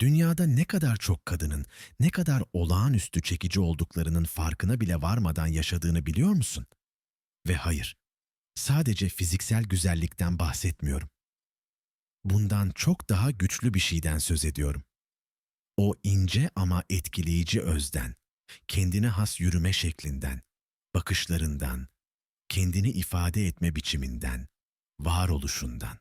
Dünyada ne kadar çok kadının, ne kadar olağanüstü çekici olduklarının farkına bile varmadan yaşadığını biliyor musun? Ve hayır, sadece fiziksel güzellikten bahsetmiyorum. Bundan çok daha güçlü bir şeyden söz ediyorum. O ince ama etkileyici özden, kendine has yürüme şeklinden, bakışlarından, kendini ifade etme biçiminden, varoluşundan.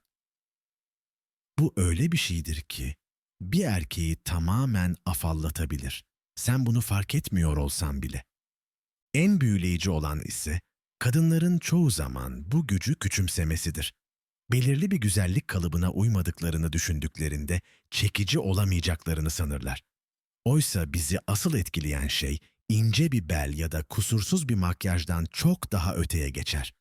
Bu öyle bir şeydir ki bir erkeği tamamen afallatabilir. Sen bunu fark etmiyor olsan bile. En büyüleyici olan ise kadınların çoğu zaman bu gücü küçümsemesidir. Belirli bir güzellik kalıbına uymadıklarını düşündüklerinde çekici olamayacaklarını sanırlar. Oysa bizi asıl etkileyen şey ince bir bel ya da kusursuz bir makyajdan çok daha öteye geçer.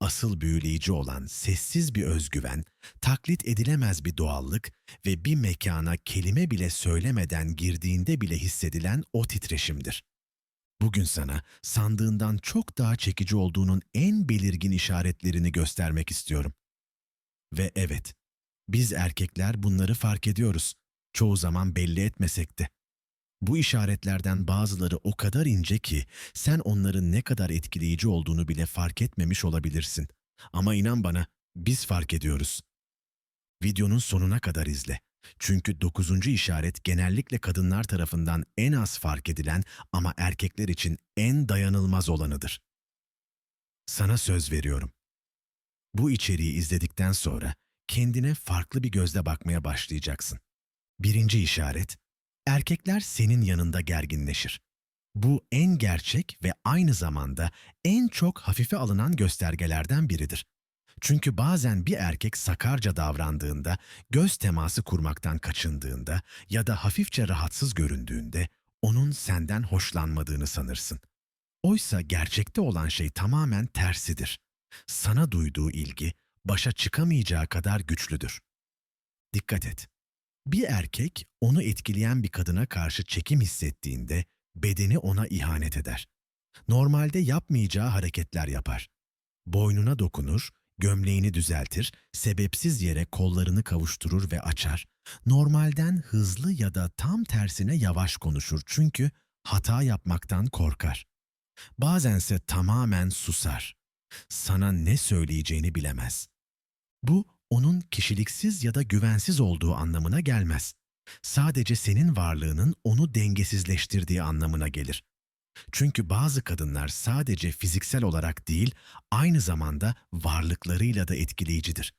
Asıl büyüleyici olan sessiz bir özgüven, taklit edilemez bir doğallık ve bir mekana kelime bile söylemeden girdiğinde bile hissedilen o titreşimdir. Bugün sana sandığından çok daha çekici olduğunun en belirgin işaretlerini göstermek istiyorum. Ve evet, biz erkekler bunları fark ediyoruz. Çoğu zaman belli etmesek de. Bu işaretlerden bazıları o kadar ince ki sen onların ne kadar etkileyici olduğunu bile fark etmemiş olabilirsin. Ama inan bana biz fark ediyoruz. Videonun sonuna kadar izle. Çünkü dokuzuncu işaret genellikle kadınlar tarafından en az fark edilen ama erkekler için en dayanılmaz olanıdır. Sana söz veriyorum. Bu içeriği izledikten sonra kendine farklı bir gözle bakmaya başlayacaksın. Birinci işaret, erkekler senin yanında gerginleşir. Bu en gerçek ve aynı zamanda en çok hafife alınan göstergelerden biridir. Çünkü bazen bir erkek sakarca davrandığında, göz teması kurmaktan kaçındığında ya da hafifçe rahatsız göründüğünde onun senden hoşlanmadığını sanırsın. Oysa gerçekte olan şey tamamen tersidir. Sana duyduğu ilgi başa çıkamayacağı kadar güçlüdür. Dikkat et. Bir erkek onu etkileyen bir kadına karşı çekim hissettiğinde bedeni ona ihanet eder. Normalde yapmayacağı hareketler yapar. Boynuna dokunur, gömleğini düzeltir, sebepsiz yere kollarını kavuşturur ve açar. Normalden hızlı ya da tam tersine yavaş konuşur çünkü hata yapmaktan korkar. Bazense tamamen susar. Sana ne söyleyeceğini bilemez. Bu onun kişiliksiz ya da güvensiz olduğu anlamına gelmez. Sadece senin varlığının onu dengesizleştirdiği anlamına gelir. Çünkü bazı kadınlar sadece fiziksel olarak değil, aynı zamanda varlıklarıyla da etkileyicidir.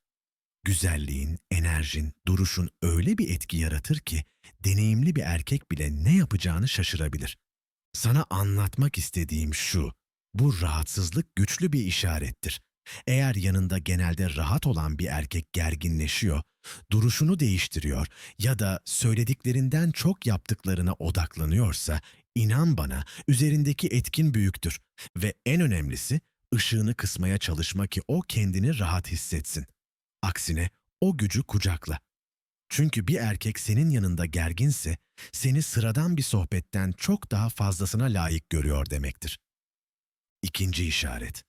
Güzelliğin, enerjin, duruşun öyle bir etki yaratır ki deneyimli bir erkek bile ne yapacağını şaşırabilir. Sana anlatmak istediğim şu, bu rahatsızlık güçlü bir işarettir. Eğer yanında genelde rahat olan bir erkek gerginleşiyor, duruşunu değiştiriyor ya da söylediklerinden çok yaptıklarına odaklanıyorsa, inan bana üzerindeki etkin büyüktür ve en önemlisi ışığını kısmaya çalışma ki o kendini rahat hissetsin. Aksine o gücü kucakla. Çünkü bir erkek senin yanında gerginse, seni sıradan bir sohbetten çok daha fazlasına layık görüyor demektir. İkinci işaret.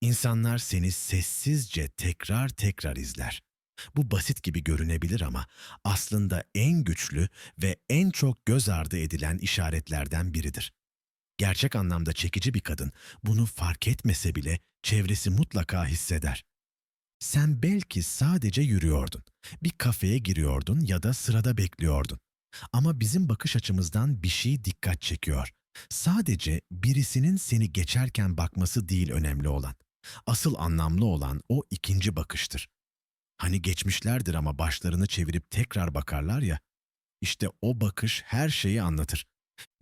İnsanlar seni sessizce tekrar tekrar izler. Bu basit gibi görünebilir ama aslında en güçlü ve en çok göz ardı edilen işaretlerden biridir. Gerçek anlamda çekici bir kadın bunu fark etmese bile çevresi mutlaka hisseder. Sen belki sadece yürüyordun, bir kafeye giriyordun ya da sırada bekliyordun. Ama bizim bakış açımızdan bir şey dikkat çekiyor. Sadece birisinin seni geçerken bakması değil önemli olan. Asıl anlamlı olan o ikinci bakıştır. Hani geçmişlerdir ama başlarını çevirip tekrar bakarlar ya. İşte o bakış her şeyi anlatır.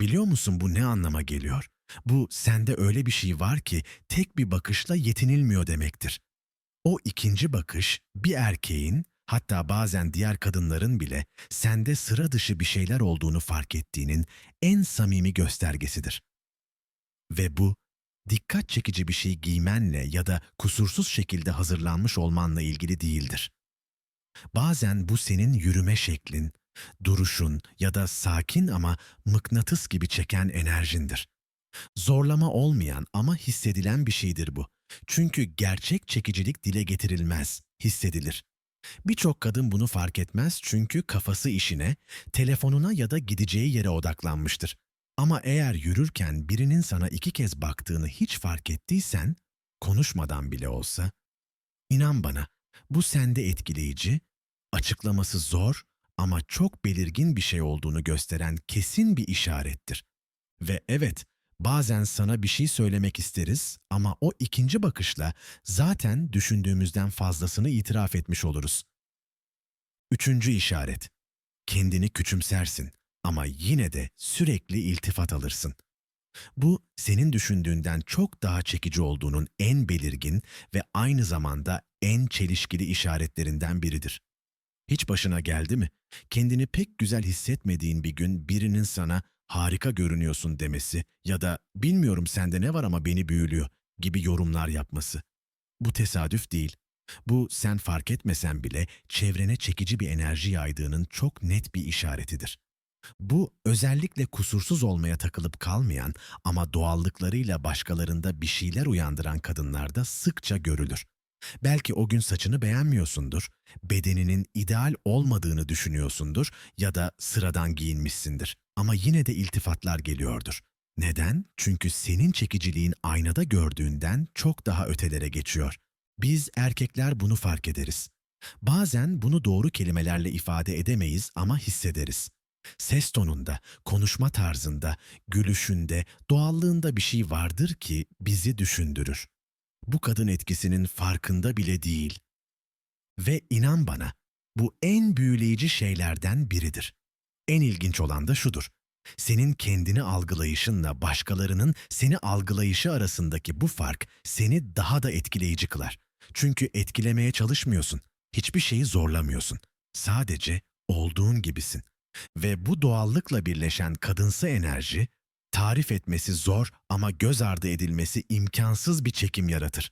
Biliyor musun bu ne anlama geliyor? Bu sende öyle bir şey var ki tek bir bakışla yetinilmiyor demektir. O ikinci bakış bir erkeğin hatta bazen diğer kadınların bile sende sıra dışı bir şeyler olduğunu fark ettiğinin en samimi göstergesidir. Ve bu dikkat çekici bir şey giymenle ya da kusursuz şekilde hazırlanmış olmanla ilgili değildir. Bazen bu senin yürüme şeklin, duruşun ya da sakin ama mıknatıs gibi çeken enerjindir. Zorlama olmayan ama hissedilen bir şeydir bu. Çünkü gerçek çekicilik dile getirilmez, hissedilir. Birçok kadın bunu fark etmez çünkü kafası işine, telefonuna ya da gideceği yere odaklanmıştır. Ama eğer yürürken birinin sana iki kez baktığını hiç fark ettiysen, konuşmadan bile olsa, inan bana bu sende etkileyici, açıklaması zor ama çok belirgin bir şey olduğunu gösteren kesin bir işarettir. Ve evet, bazen sana bir şey söylemek isteriz ama o ikinci bakışla zaten düşündüğümüzden fazlasını itiraf etmiş oluruz. Üçüncü işaret. Kendini küçümsersin ama yine de sürekli iltifat alırsın. Bu senin düşündüğünden çok daha çekici olduğunun en belirgin ve aynı zamanda en çelişkili işaretlerinden biridir. Hiç başına geldi mi? Kendini pek güzel hissetmediğin bir gün birinin sana harika görünüyorsun demesi ya da bilmiyorum sende ne var ama beni büyülüyor gibi yorumlar yapması. Bu tesadüf değil. Bu sen fark etmesen bile çevrene çekici bir enerji yaydığının çok net bir işaretidir. Bu özellikle kusursuz olmaya takılıp kalmayan ama doğallıklarıyla başkalarında bir şeyler uyandıran kadınlarda sıkça görülür. Belki o gün saçını beğenmiyorsundur, bedeninin ideal olmadığını düşünüyorsundur ya da sıradan giyinmişsindir. Ama yine de iltifatlar geliyordur. Neden? Çünkü senin çekiciliğin aynada gördüğünden çok daha ötelere geçiyor. Biz erkekler bunu fark ederiz. Bazen bunu doğru kelimelerle ifade edemeyiz ama hissederiz. Ses tonunda, konuşma tarzında, gülüşünde, doğallığında bir şey vardır ki bizi düşündürür. Bu kadın etkisinin farkında bile değil. Ve inan bana, bu en büyüleyici şeylerden biridir. En ilginç olan da şudur. Senin kendini algılayışınla başkalarının seni algılayışı arasındaki bu fark seni daha da etkileyici kılar. Çünkü etkilemeye çalışmıyorsun. Hiçbir şeyi zorlamıyorsun. Sadece olduğun gibisin. Ve bu doğallıkla birleşen kadınsı enerji, tarif etmesi zor ama göz ardı edilmesi imkansız bir çekim yaratır.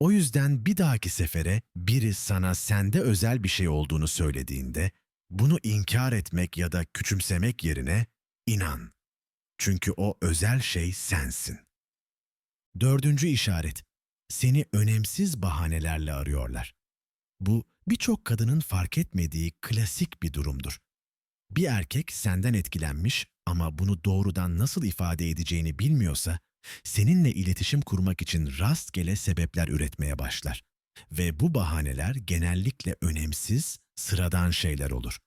O yüzden bir dahaki sefere biri sana sende özel bir şey olduğunu söylediğinde, bunu inkar etmek ya da küçümsemek yerine inan. Çünkü o özel şey sensin. Dördüncü işaret, seni önemsiz bahanelerle arıyorlar. Bu birçok kadının fark etmediği klasik bir durumdur. Bir erkek senden etkilenmiş ama bunu doğrudan nasıl ifade edeceğini bilmiyorsa, seninle iletişim kurmak için rastgele sebepler üretmeye başlar. Ve bu bahaneler genellikle önemsiz, sıradan şeyler olur.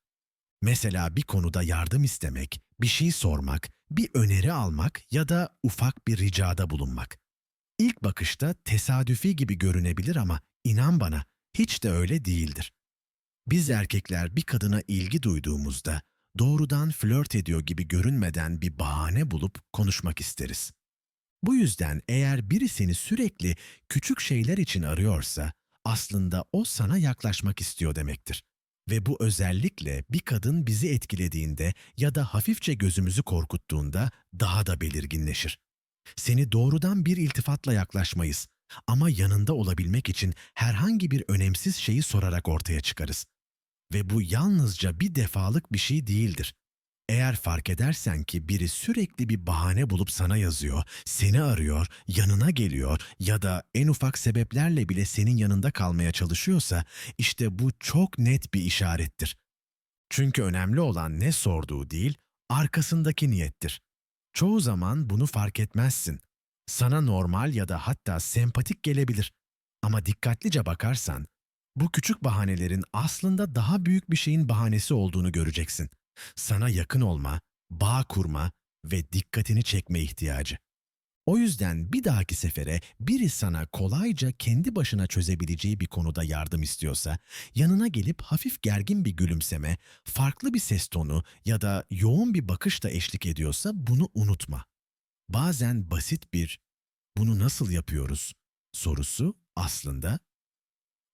Mesela bir konuda yardım istemek, bir şey sormak, bir öneri almak ya da ufak bir ricada bulunmak. İlk bakışta tesadüfi gibi görünebilir ama inan bana hiç de öyle değildir. Biz erkekler bir kadına ilgi duyduğumuzda doğrudan flört ediyor gibi görünmeden bir bahane bulup konuşmak isteriz. Bu yüzden eğer biri seni sürekli küçük şeyler için arıyorsa aslında o sana yaklaşmak istiyor demektir. Ve bu özellikle bir kadın bizi etkilediğinde ya da hafifçe gözümüzü korkuttuğunda daha da belirginleşir. Seni doğrudan bir iltifatla yaklaşmayız ama yanında olabilmek için herhangi bir önemsiz şeyi sorarak ortaya çıkarız. Ve bu yalnızca bir defalık bir şey değildir. Eğer fark edersen ki biri sürekli bir bahane bulup sana yazıyor, seni arıyor, yanına geliyor ya da en ufak sebeplerle bile senin yanında kalmaya çalışıyorsa, işte bu çok net bir işarettir. Çünkü önemli olan ne sorduğu değil, arkasındaki niyettir. Çoğu zaman bunu fark etmezsin. Sana normal ya da hatta sempatik gelebilir. Ama dikkatlice bakarsan, bu küçük bahanelerin aslında daha büyük bir şeyin bahanesi olduğunu göreceksin. Sana yakın olma, bağ kurma ve dikkatini çekme ihtiyacı. O yüzden bir dahaki sefere biri sana kolayca kendi başına çözebileceği bir konuda yardım istiyorsa, yanına gelip hafif gergin bir gülümseme, farklı bir ses tonu ya da yoğun bir bakışla eşlik ediyorsa bunu unutma. Bazen basit bir "Bunu nasıl yapıyoruz?" sorusu aslında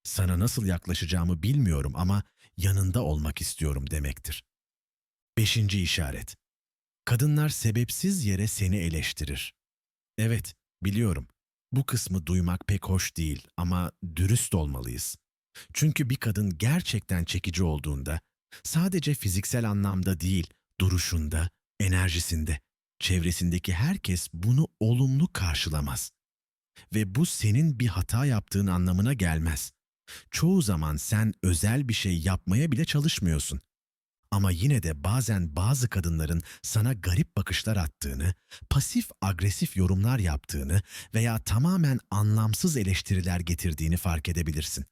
sana nasıl yaklaşacağımı bilmiyorum ama yanında olmak istiyorum demektir. Beşinci işaret. Kadınlar sebepsiz yere seni eleştirir. Evet, biliyorum. Bu kısmı duymak pek hoş değil ama dürüst olmalıyız. Çünkü bir kadın gerçekten çekici olduğunda, sadece fiziksel anlamda değil, duruşunda, enerjisinde, çevresindeki herkes bunu olumlu karşılamaz. Ve bu senin bir hata yaptığın anlamına gelmez. Çoğu zaman sen özel bir şey yapmaya bile çalışmıyorsun. Ama yine de bazen bazı kadınların sana garip bakışlar attığını, pasif agresif yorumlar yaptığını veya tamamen anlamsız eleştiriler getirdiğini fark edebilirsin.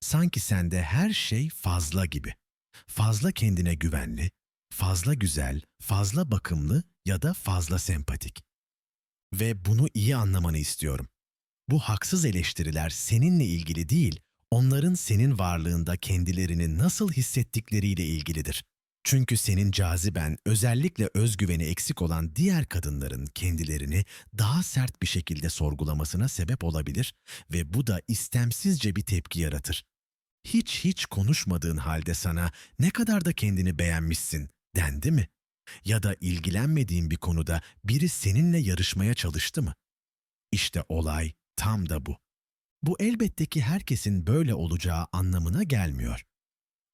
Sanki sende her şey fazla gibi. Fazla kendine güvenli, fazla güzel, fazla bakımlı ya da fazla sempatik. Ve bunu iyi anlamanı istiyorum. Bu haksız eleştiriler seninle ilgili değil, onların senin varlığında kendilerini nasıl hissettikleriyle ilgilidir. Çünkü senin caziben özellikle özgüveni eksik olan diğer kadınların kendilerini daha sert bir şekilde sorgulamasına sebep olabilir ve bu da istemsizce bir tepki yaratır. Hiç hiç konuşmadığın halde sana ne kadar da kendini beğenmişsin dendi mi? Ya da ilgilenmediğin bir konuda biri seninle yarışmaya çalıştı mı? İşte olay tam da bu. Bu elbette ki herkesin böyle olacağı anlamına gelmiyor.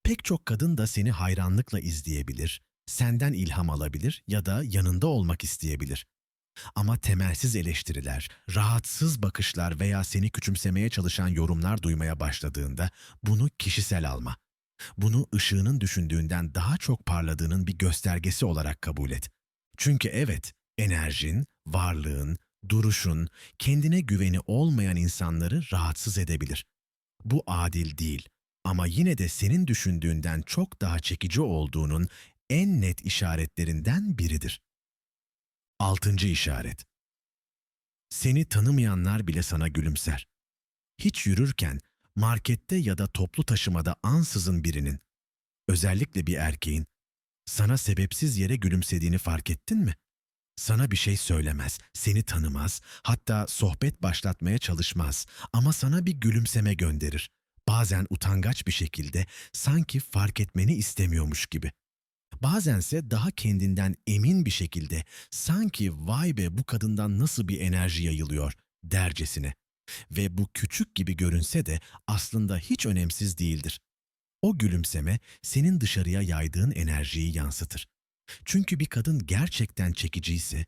Pek çok kadın da seni hayranlıkla izleyebilir, senden ilham alabilir ya da yanında olmak isteyebilir. Ama temelsiz eleştiriler, rahatsız bakışlar veya seni küçümsemeye çalışan yorumlar duymaya başladığında bunu kişisel alma. Bunu ışığının düşündüğünden daha çok parladığının bir göstergesi olarak kabul et. Çünkü evet, enerjin, varlığın, duruşun, kendine güveni olmayan insanları rahatsız edebilir. Bu adil değil ama yine de senin düşündüğünden çok daha çekici olduğunun en net işaretlerinden biridir. Altıncı işaret. Seni tanımayanlar bile sana gülümser. Hiç yürürken, markette ya da toplu taşımada ansızın birinin, özellikle bir erkeğin, sana sebepsiz yere gülümsediğini fark ettin mi? Sana bir şey söylemez, seni tanımaz, hatta sohbet başlatmaya çalışmaz ama sana bir gülümseme gönderir. Bazen utangaç bir şekilde sanki fark etmeni istemiyormuş gibi. Bazense daha kendinden emin bir şekilde sanki vay be bu kadından nasıl bir enerji yayılıyor dercesine. Ve bu küçük gibi görünse de aslında hiç önemsiz değildir. O gülümseme senin dışarıya yaydığın enerjiyi yansıtır. Çünkü bir kadın gerçekten çekiciyse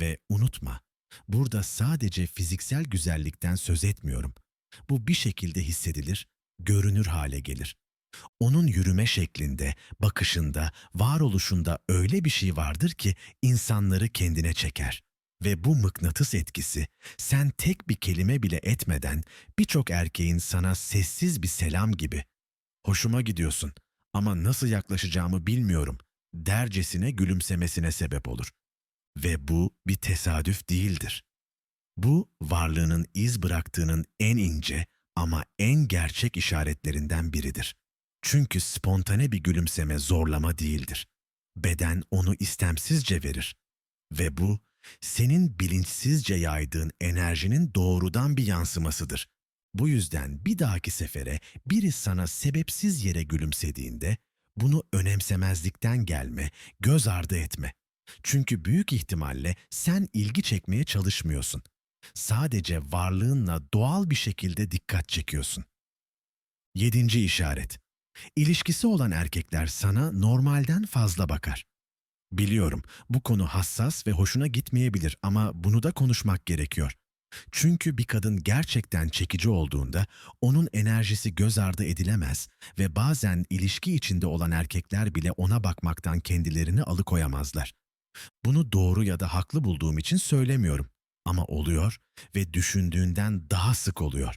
ve unutma, burada sadece fiziksel güzellikten söz etmiyorum. Bu bir şekilde hissedilir, görünür hale gelir. Onun yürüme şeklinde, bakışında, varoluşunda öyle bir şey vardır ki insanları kendine çeker. Ve bu mıknatıs etkisi sen tek bir kelime bile etmeden birçok erkeğin sana sessiz bir selam gibi hoşuma gidiyorsun ama nasıl yaklaşacağımı bilmiyorum dercesine gülümsemesine sebep olur. Ve bu bir tesadüf değildir. Bu varlığının iz bıraktığının en ince ama en gerçek işaretlerinden biridir. Çünkü spontane bir gülümseme zorlama değildir. Beden onu istemsizce verir. Ve bu, senin bilinçsizce yaydığın enerjinin doğrudan bir yansımasıdır. Bu yüzden bir dahaki sefere biri sana sebepsiz yere gülümsediğinde, bunu önemsemezlikten gelme, göz ardı etme. Çünkü büyük ihtimalle sen ilgi çekmeye çalışmıyorsun. Sadece varlığınla doğal bir şekilde dikkat çekiyorsun. Yedinci işaret. İlişkisi olan erkekler sana normalden fazla bakar. Biliyorum bu konu hassas ve hoşuna gitmeyebilir ama bunu da konuşmak gerekiyor. Çünkü bir kadın gerçekten çekici olduğunda onun enerjisi göz ardı edilemez ve bazen ilişki içinde olan erkekler bile ona bakmaktan kendilerini alıkoyamazlar. Bunu doğru ya da haklı bulduğum için söylemiyorum ama oluyor ve düşündüğünden daha sık oluyor.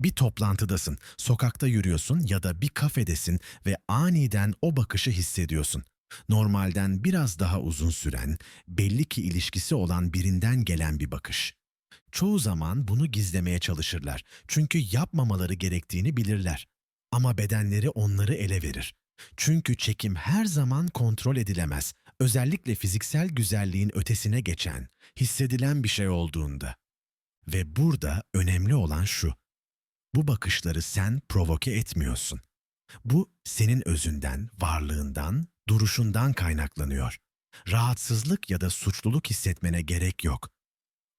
Bir toplantıdasın, sokakta yürüyorsun ya da bir kafedesin ve aniden o bakışı hissediyorsun. Normalden biraz daha uzun süren, belli ki ilişkisi olan birinden gelen bir bakış. Çoğu zaman bunu gizlemeye çalışırlar. Çünkü yapmamaları gerektiğini bilirler. Ama bedenleri onları ele verir. Çünkü çekim her zaman kontrol edilemez. Özellikle fiziksel güzelliğin ötesine geçen, hissedilen bir şey olduğunda. Ve burada önemli olan şu. Bu bakışları sen provoke etmiyorsun. Bu senin özünden, varlığından, duruşundan kaynaklanıyor. Rahatsızlık ya da suçluluk hissetmene gerek yok.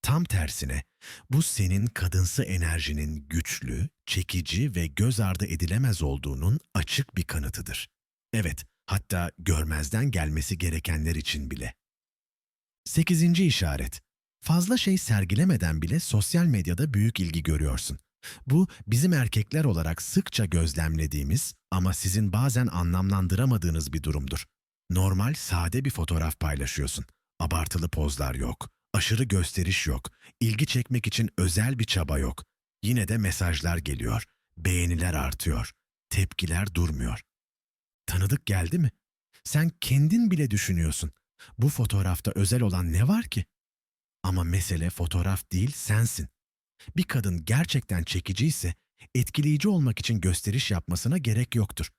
Tam tersine bu senin kadınsı enerjinin güçlü, çekici ve göz ardı edilemez olduğunun açık bir kanıtıdır. Evet, hatta görmezden gelmesi gerekenler için bile. Sekizinci işaret. Fazla şey sergilemeden bile sosyal medyada büyük ilgi görüyorsun. Bu bizim erkekler olarak sıkça gözlemlediğimiz ama sizin bazen anlamlandıramadığınız bir durumdur. Normal sade bir fotoğraf paylaşıyorsun. Abartılı pozlar yok, aşırı gösteriş yok, ilgi çekmek için özel bir çaba yok. Yine de mesajlar geliyor, beğeniler artıyor, tepkiler durmuyor. Tanıdık geldi mi? Sen kendin bile düşünüyorsun. Bu fotoğrafta özel olan ne var ki? Ama mesele fotoğraf değil, sensin. Bir kadın gerçekten çekiciyse etkileyici olmak için gösteriş yapmasına gerek yoktur.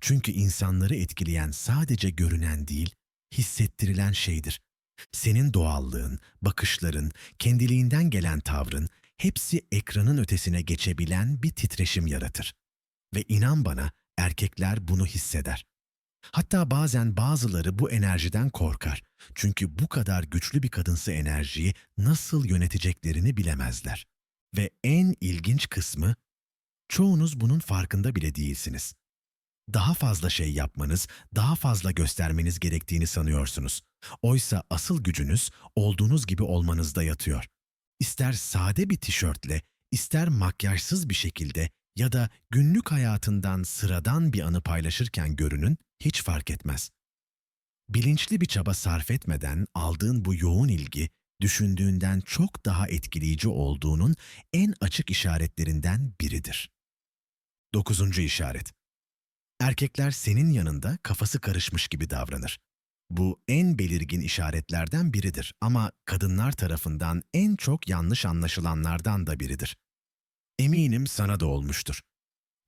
Çünkü insanları etkileyen sadece görünen değil, hissettirilen şeydir. Senin doğallığın, bakışların, kendiliğinden gelen tavrın hepsi ekranın ötesine geçebilen bir titreşim yaratır. Ve inan bana erkekler bunu hisseder. Hatta bazen bazıları bu enerjiden korkar. Çünkü bu kadar güçlü bir kadınsı enerjiyi nasıl yöneteceklerini bilemezler. Ve en ilginç kısmı, çoğunuz bunun farkında bile değilsiniz. Daha fazla şey yapmanız, daha fazla göstermeniz gerektiğini sanıyorsunuz. Oysa asıl gücünüz olduğunuz gibi olmanızda yatıyor. İster sade bir tişörtle, ister makyajsız bir şekilde ya da günlük hayatından sıradan bir anı paylaşırken görünün, hiç fark etmez. Bilinçli bir çaba sarf etmeden aldığın bu yoğun ilgi, düşündüğünden çok daha etkileyici olduğunun en açık işaretlerinden biridir. Dokuzuncu işaret. Erkekler senin yanında kafası karışmış gibi davranır. Bu en belirgin işaretlerden biridir ama kadınlar tarafından en çok yanlış anlaşılanlardan da biridir. Eminim sana da olmuştur.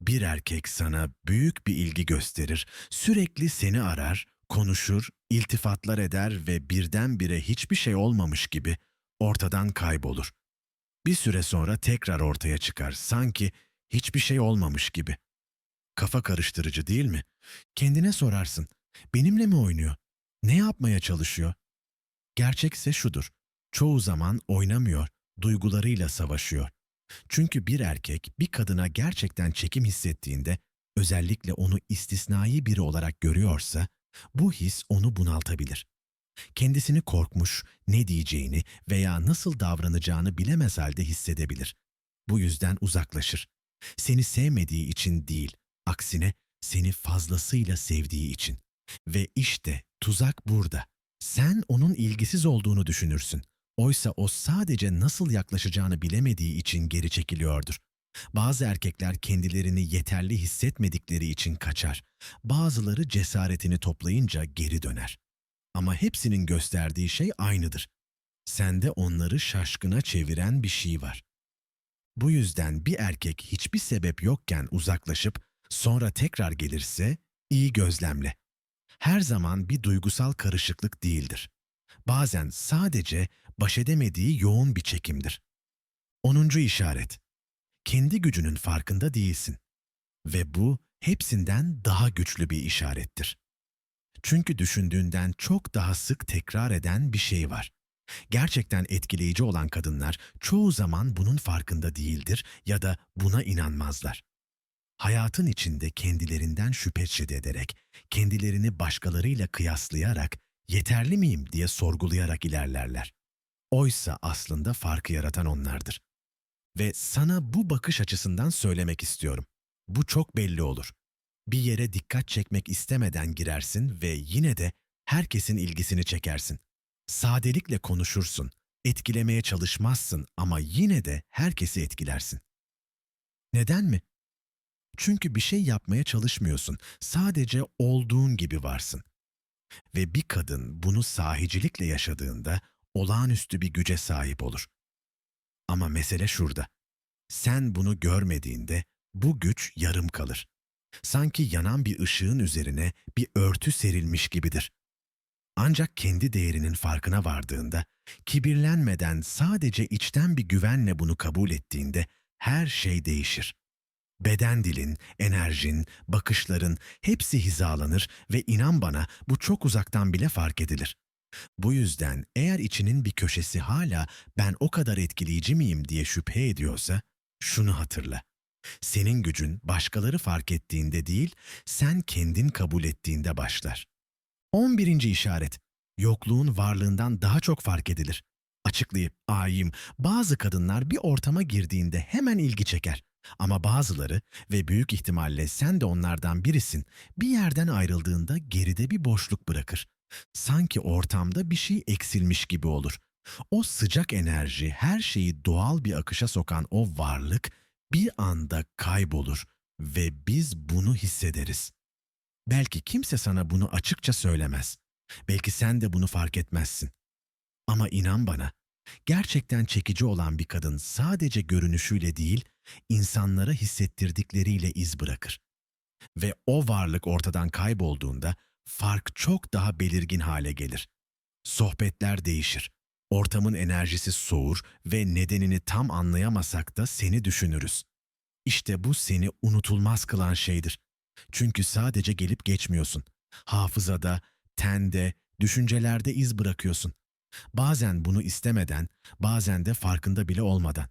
Bir erkek sana büyük bir ilgi gösterir, sürekli seni arar, konuşur, iltifatlar eder ve birdenbire hiçbir şey olmamış gibi ortadan kaybolur. Bir süre sonra tekrar ortaya çıkar, sanki hiçbir şey olmamış gibi. Kafa karıştırıcı değil mi? Kendine sorarsın, benimle mi oynuyor? Ne yapmaya çalışıyor? Gerçekse şudur, çoğu zaman oynamıyor, duygularıyla savaşıyor. Çünkü bir erkek bir kadına gerçekten çekim hissettiğinde, özellikle onu istisnai biri olarak görüyorsa, bu his onu bunaltabilir. Kendisini korkmuş, ne diyeceğini veya nasıl davranacağını bilemez halde hissedebilir. Bu yüzden uzaklaşır. Seni sevmediği için değil, aksine seni fazlasıyla sevdiği için. Ve işte tuzak burada. Sen onun ilgisiz olduğunu düşünürsün. Oysa o sadece nasıl yaklaşacağını bilemediği için geri çekiliyordur. Bazı erkekler kendilerini yeterli hissetmedikleri için kaçar. Bazıları cesaretini toplayınca geri döner. Ama hepsinin gösterdiği şey aynıdır. Sende onları şaşkına çeviren bir şey var. Bu yüzden bir erkek hiçbir sebep yokken uzaklaşıp sonra tekrar gelirse iyi gözlemle. Her zaman bir duygusal karışıklık değildir. Bazen sadece baş edemediği yoğun bir çekimdir. 10. işaret. Kendi gücünün farkında değilsin. Ve bu hepsinden daha güçlü bir işarettir. Çünkü düşündüğünden çok daha sık tekrar eden bir şey var. Gerçekten etkileyici olan kadınlar çoğu zaman bunun farkında değildir ya da buna inanmazlar. Hayatın içinde kendilerinden şüphe ederek, kendilerini başkalarıyla kıyaslayarak yeterli miyim diye sorgulayarak ilerlerler. Oysa aslında farkı yaratan onlardır. Ve sana bu bakış açısından söylemek istiyorum. Bu çok belli olur. Bir yere dikkat çekmek istemeden girersin ve yine de herkesin ilgisini çekersin. Sadelikle konuşursun, etkilemeye çalışmazsın ama yine de herkesi etkilersin. Neden mi? Çünkü bir şey yapmaya çalışmıyorsun. Sadece olduğun gibi varsın. Ve bir kadın bunu sahicilikle yaşadığında olağanüstü bir güce sahip olur. Ama mesele şurada. Sen bunu görmediğinde bu güç yarım kalır. Sanki yanan bir ışığın üzerine bir örtü serilmiş gibidir. Ancak kendi değerinin farkına vardığında, kibirlenmeden sadece içten bir güvenle bunu kabul ettiğinde her şey değişir. Beden dilin, enerjin, bakışların hepsi hizalanır ve inan bana bu çok uzaktan bile fark edilir. Bu yüzden eğer içinin bir köşesi hala ben o kadar etkileyici miyim diye şüphe ediyorsa şunu hatırla. Senin gücün başkaları fark ettiğinde değil, sen kendin kabul ettiğinde başlar. 11. işaret. Yokluğun varlığından daha çok fark edilir. Açık açıklayıp ayım. Bazı kadınlar bir ortama girdiğinde hemen ilgi çeker. Ama bazıları ve büyük ihtimalle sen de onlardan birisin. Bir yerden ayrıldığında geride bir boşluk bırakır. Sanki ortamda bir şey eksilmiş gibi olur. O sıcak enerji, her şeyi doğal bir akışa sokan o varlık bir anda kaybolur ve biz bunu hissederiz. Belki kimse sana bunu açıkça söylemez. Belki sen de bunu fark etmezsin. Ama inan bana, gerçekten çekici olan bir kadın sadece görünüşüyle değil, insanlara hissettirdikleriyle iz bırakır. Ve o varlık ortadan kaybolduğunda fark çok daha belirgin hale gelir. Sohbetler değişir. Ortamın enerjisi soğur ve nedenini tam anlayamasak da seni düşünürüz. İşte bu seni unutulmaz kılan şeydir. Çünkü sadece gelip geçmiyorsun. Hafızada, tende, düşüncelerde iz bırakıyorsun. Bazen bunu istemeden, bazen de farkında bile olmadan.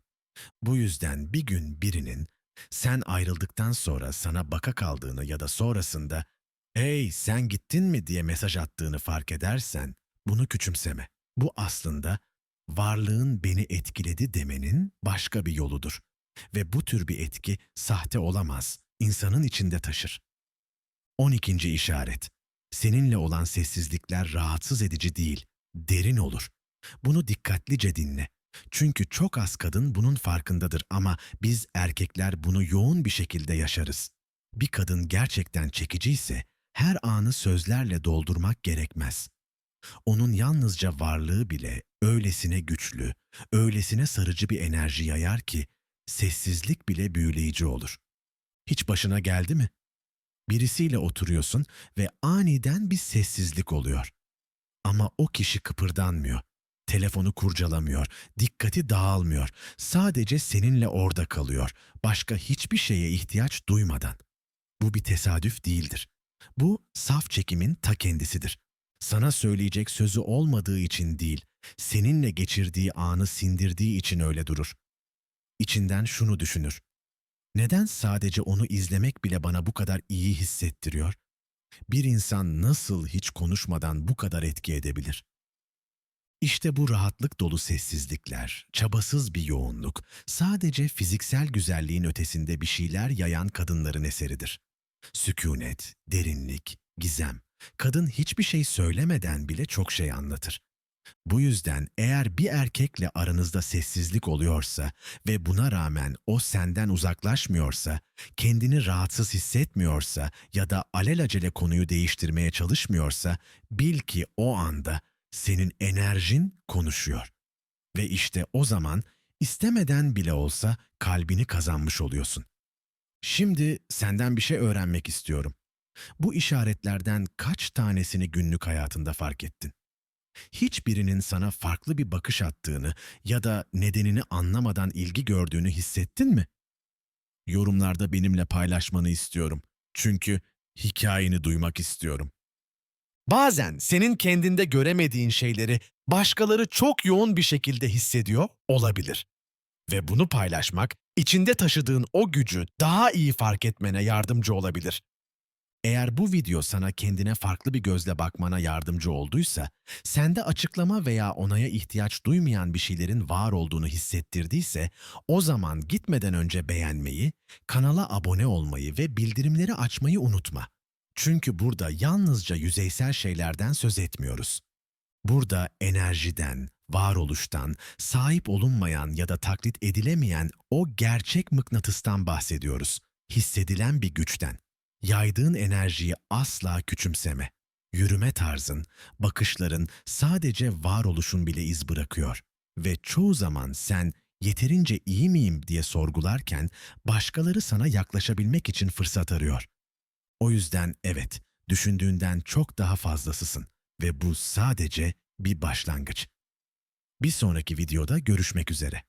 Bu yüzden bir gün birinin sen ayrıldıktan sonra sana baka kaldığını ya da sonrasında "Hey sen gittin mi?" diye mesaj attığını fark edersen bunu küçümseme. Bu aslında varlığın beni etkiledi demenin başka bir yoludur. Ve bu tür bir etki sahte olamaz, insanın içinde taşır. 12. işaret. Seninle olan sessizlikler rahatsız edici değil, derin olur. Bunu dikkatlice dinle. Çünkü çok az kadın bunun farkındadır ama biz erkekler bunu yoğun bir şekilde yaşarız. Bir kadın gerçekten çekici ise her anı sözlerle doldurmak gerekmez. Onun yalnızca varlığı bile öylesine güçlü, öylesine sarıcı bir enerji yayar ki sessizlik bile büyüleyici olur. Hiç başına geldi mi? Birisiyle oturuyorsun ve aniden bir sessizlik oluyor. Ama o kişi kıpırdanmıyor. Telefonu kurcalamıyor, dikkati dağılmıyor. Sadece seninle orada kalıyor. Başka hiçbir şeye ihtiyaç duymadan. Bu bir tesadüf değildir. Bu saf çekimin ta kendisidir. Sana söyleyecek sözü olmadığı için değil, seninle geçirdiği anı sindirdiği için öyle durur. İçinden şunu düşünür. Neden sadece onu izlemek bile bana bu kadar iyi hissettiriyor? Bir insan nasıl hiç konuşmadan bu kadar etki edebilir? İşte bu rahatlık dolu sessizlikler, çabasız bir yoğunluk, sadece fiziksel güzelliğin ötesinde bir şeyler yayan kadınların eseridir. Sükunet, derinlik, gizem. Kadın hiçbir şey söylemeden bile çok şey anlatır. Bu yüzden eğer bir erkekle aranızda sessizlik oluyorsa ve buna rağmen o senden uzaklaşmıyorsa, kendini rahatsız hissetmiyorsa ya da alelacele konuyu değiştirmeye çalışmıyorsa bil ki o anda senin enerjin konuşuyor. Ve işte o zaman istemeden bile olsa kalbini kazanmış oluyorsun. Şimdi senden bir şey öğrenmek istiyorum. Bu işaretlerden kaç tanesini günlük hayatında fark ettin? Hiçbirinin sana farklı bir bakış attığını ya da nedenini anlamadan ilgi gördüğünü hissettin mi? Yorumlarda benimle paylaşmanı istiyorum. Çünkü hikayeni duymak istiyorum. Bazen senin kendinde göremediğin şeyleri başkaları çok yoğun bir şekilde hissediyor olabilir. Ve bunu paylaşmak, içinde taşıdığın o gücü daha iyi fark etmene yardımcı olabilir. Eğer bu video sana kendine farklı bir gözle bakmana yardımcı olduysa, sende açıklama veya onaya ihtiyaç duymayan bir şeylerin var olduğunu hissettirdiyse, o zaman gitmeden önce beğenmeyi, kanala abone olmayı ve bildirimleri açmayı unutma. Çünkü burada yalnızca yüzeysel şeylerden söz etmiyoruz. Burada enerjiden, varoluştan, sahip olunmayan ya da taklit edilemeyen o gerçek mıknatıstan bahsediyoruz. Hissedilen bir güçten. Yaydığın enerjiyi asla küçümseme. Yürüme tarzın, bakışların, sadece varoluşun bile iz bırakıyor. Ve çoğu zaman sen yeterince iyi miyim diye sorgularken başkaları sana yaklaşabilmek için fırsat arıyor. O yüzden evet, düşündüğünden çok daha fazlasısın ve bu sadece bir başlangıç. Bir sonraki videoda görüşmek üzere.